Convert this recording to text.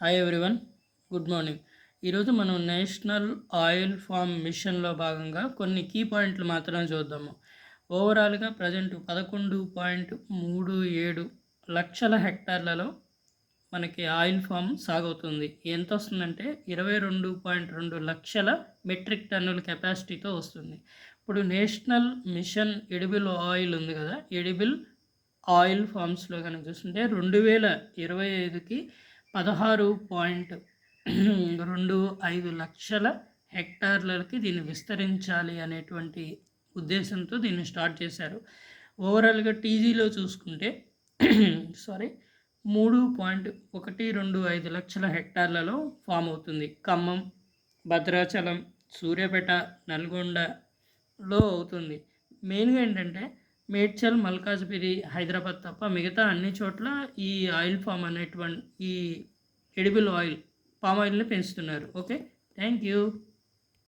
Hi everyone good morning ఈరోజు మనం national oil form మిషన్లో భాగంగా కొన్ని కీ పాయింట్లు మాత్రమే చూద్దాము. ఓవరాల్గా ప్రజెంట్ పదకొండు పాయింట్ మూడు ఏడు లక్షల హెక్టార్లలో మనకి ఆయిల్ ఫామ్ సాగవుతుంది. ఎంత వస్తుందంటే ఇరవై రెండు పాయింట్ రెండు లక్షల మెట్రిక్ టన్నుల కెపాసిటీతో వస్తుంది. ఇప్పుడు నేషనల్ మిషన్ ఎడిబిల్ ఆయిల్ ఉంది కదా ఎడిబిల్ ఆయిల్ ఫామ్స్లో కనుక చూస్తుంటే రెండు వేల ఇరవై ఐదుకి పదహారు పాయింట్ రెండు ఐదు లక్షల హెక్టార్లకి దీన్ని విస్తరించాలి అనేటువంటి ఉద్దేశంతో దీన్ని స్టార్ట్ చేశారు. ఓవరాల్గా టీజీలో చూసుకుంటే సారీ మూడు పాయింట్ ఒకటి రెండు ఐదు లక్షల హెక్టార్లలో ఫామ్ అవుతుంది. ఖమ్మం భద్రాచలం సూర్యాపేట నల్గొండలో అవుతుంది. మెయిన్గా ఏంటంటే మేడ్చల్ మల్కాజ్గిరి హైదరాబాద్ తప్ప మిగతా అన్ని చోట్ల ఈ ఆయిల్ ఫామ్ అనేటువంటి ఈ ఎడిబుల్ ఆయిల్ పామ్ ఆయిల్ని పెంచుతున్నారు. ఓకే? Thank you.